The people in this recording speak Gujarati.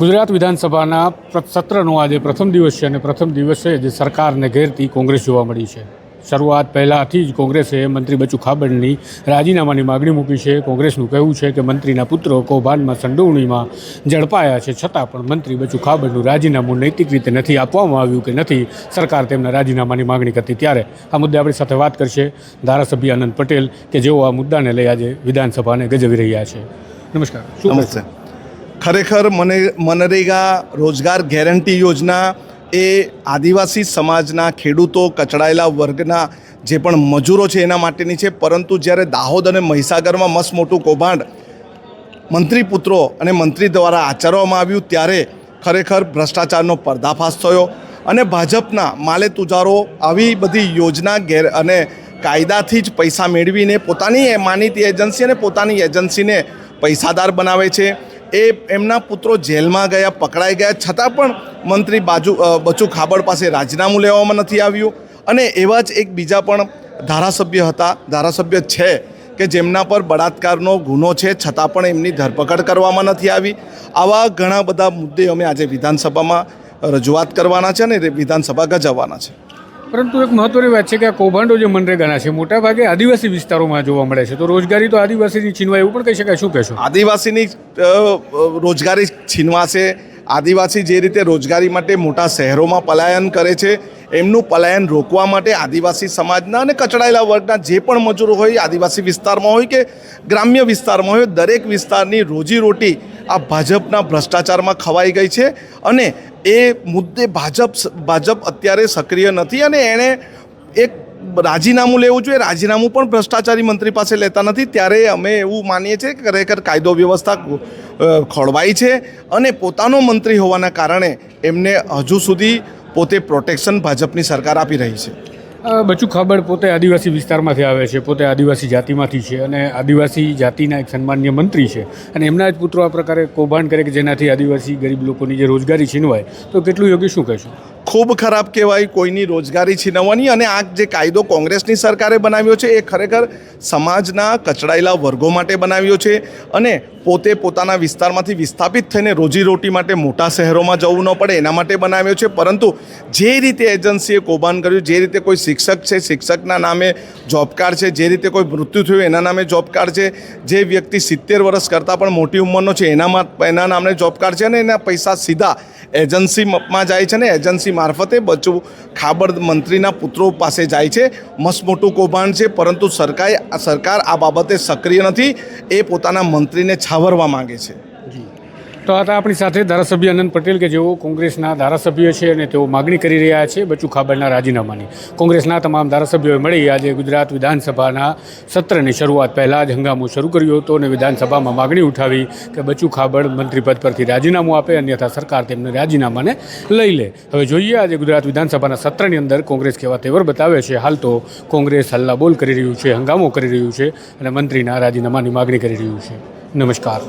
ગુજરાત વિધાનસભાના સત્રનો આજે પ્રથમ દિવસ છે અને પ્રથમ દિવસે જે સરકારને ઘેરતી કોંગ્રેસ જોવા મળી છે. શરૂઆત પહેલાંથી જ કોંગ્રેસે મંત્રી બચુ ખાબડની રાજીનામાની માગણી મૂકી છે. કોંગ્રેસનું કહેવું છે કે મંત્રીના પુત્રો કૌભાંડમાં સંડોવણીમાં ઝડપાયા છે. છતાં પણ મંત્રી બચુ ખાબડનું રાજીનામું નૈતિક રીતે નથી આપવામાં આવ્યું કે નથી. સરકાર તેમના રાજીનામાની માગણી કરતી ત્યારે આ મુદ્દે આપણી સાથે વાત કરશે ધારાસભ્ય આનંદ પટેલ કે જેઓ આ મુદ્દાને લઈ આજે વિધાનસભાને ગજવી રહ્યા છે. નમસ્કાર. નમસ્કાર ખરેખર મને મનરેગા રોજગાર ગેરંટી યોજના એ આદિવાસી સમાજના ખેડૂતો, કચડાયેલા વર્ગના જે પણ મજૂરો છે એના માટેની છે. પરંતુ જ્યારે દાહોદ અને મહીસાગરમાં મસ્ત મોટું કૌભાંડ મંત્રી પુત્રો અને મંત્રી દ્વારા આચરવામાં આવ્યું, ત્યારે ખરેખર ભ્રષ્ટાચારનો પર્દાફાશ થયો અને ભાજપના માલે તુજારો આવી બધી યોજના ગેર અને કાયદાથી જ પૈસા મેળવીને પોતાની માનીતી એજન્સી અને પોતાની એજન્સીને પૈસાદાર બનાવે છે. એ એમના પુત્રો જેલમાં ગયા, પકડાઈ ગયા. છતાં પણ મંત્રી બાજુ બચુ ખાબડ પાસે રાજીનામું લેવામાં નથી આવ્યું. અને એવા જ એક બીજા પણ ધારાસભ્ય હતા. ધારાસભ્ય છે કે જેમના પર બળાત્કારનો ગુનો છે, છતાં પણ એમની ધરપકડ કરવામાં નથી આવી. આવા ઘણા બધા મુદ્દે અમે આજે વિધાનસભામાં રજૂઆત કરવાના છે અને વિધાનસભા ગજવવાના છે. પરંતુ એક મહત્વની વાત છે કે આ કૌભાંડો જે મનરેગાના છે, મોટાભાગે આદિવાસી વિસ્તારોમાં જોવા મળે છે. તો રોજગારી તો આદિવાસીની છીનવાય એવું પણ કહી શકાય? શું કહેશો? આદિવાસીની રોજગારી છીનવાશે. આદિવાસી જે રીતે રોજગારી માટે મોટા શહેરોમાં પલાયન કરે છે, એમનું પલાયન રોકવા માટે આદિવાસી સમાજના અને કચડાયેલા વર્ગના જે પણ મજૂરો હોય, આદિવાસી વિસ્તારમાં હોય કે ગ્રામ્ય વિસ્તારમાં હોય, દરેક વિસ્તારની રોજીરોટી આ ભાજપના ભ્રષ્ટાચારમાં ખવાઈ ગઈ છે અને એ મુદ્દે ભાજપ ભાજપ અત્યારે સક્રિય નથી અને એણે એક રાજીનામું લેવું જોઈએ. રાજીનામું પણ ભ્રષ્ટાચારી મંત્રી પાસે લેતા નથી. ત્યારે અમે એવું માનીએ છીએ કે ખરેખર કાયદો વ્યવસ્થા ખોળવાઈ છે અને પોતાનો મંત્રી હોવાના કારણે એમને હજુ સુધી પોતે પ્રોટેક્શન ભાજપની સરકાર આપી રહી છે. બચુ ખાબડ પોતે આદિવાસી વિસ્તારમાંથી આવે છે, પોતે આદિવાસી જાતિમાંથી છે અને આદિવાસી જાતિના એક સન્માન્ય મંત્રી છે. અને એમના જ પુત્રો આ પ્રકારે કૌભાંડ કરે કે જેનાથી આદિવાસી ગરીબ લોકોની જે રોજગારી છીનવાય, તો કેટલું યોગ્ય શું કહેશો? ખૂબ ખરાબ કહેવાય, કોઈની રોજગારી છીનવવાની અને આ જે કાયદો કોંગ્રેસની સરકારે બનાવ્યો છે, એ ખરેખર સમાજના કચડાયેલા વર્ગો માટે બનાવ્યો છે અને પોતે પોતાના વિસ્તારમાંથી વિસ્થાપિત થઈને રોજીરોટી માટે મોટા શહેરોમાં જવું ન પડે એના માટે બનાવ્યો છે. પરંતુ જે રીતે એજન્સીએ કૌભાંડ કર્યું, જે રીતે કોઈ શિક્ષક છે, શિક્ષકના નામે જોબ કાર્ડ છે, જે રીતે કોઈ મૃત્યુ થયું એના નામે જોબ કાર્ડ છે, જે વ્યક્તિ સિત્તેર વર્ષ કરતાં પણ મોટી ઉંમરનો છે, એનામાં, એના નામે જોબ કાર્ડ છે અને એના પૈસા સીધા એજન્સીમાં જાય છે ને એજન્સી મારફતે બચવું ખાબડ મંત્રીના પુત્રો પાસે જાય છે. મસ્ત મોટું કૌભાંડ છે, પરંતુ સરકાર સરકાર આ બાબતે સક્રિય નથી. એ પોતાના મંત્રીને છાવરવા માંગે છે. તો હતા આપણી સાથે ધારાસભ્ય અનંત પટેલ કે જેઓ કોંગ્રેસના ધારાસભ્ય છે અને તેઓ માગણી કરી રહ્યા છે બચુ ખાબડના રાજીનામાની. કોંગ્રેસના તમામ ધારાસભ્યોએ મળી આજે ગુજરાત વિધાનસભાના સત્રની શરૂઆત પહેલાં જ હંગામો શરૂ કર્યો હતો અને વિધાનસભામાં માગણી ઉઠાવી કે બચુ ખાબડ મંત્રીપદ પરથી રાજીનામું આપે અન્યથા સરકાર તેમને રાજીનામાને લઈ લે. હવે જોઈએ આજે ગુજરાત વિધાનસભાના સત્રની અંદર કોંગ્રેસ કેવા તેવર બતાવે છે. હાલ તો કોંગ્રેસ હલ્લાબોલ કરી રહ્યું છે, હંગામો કરી રહ્યું છે અને મંત્રીના રાજીનામાની માગણી કરી રહ્યું છે. નમસ્કાર.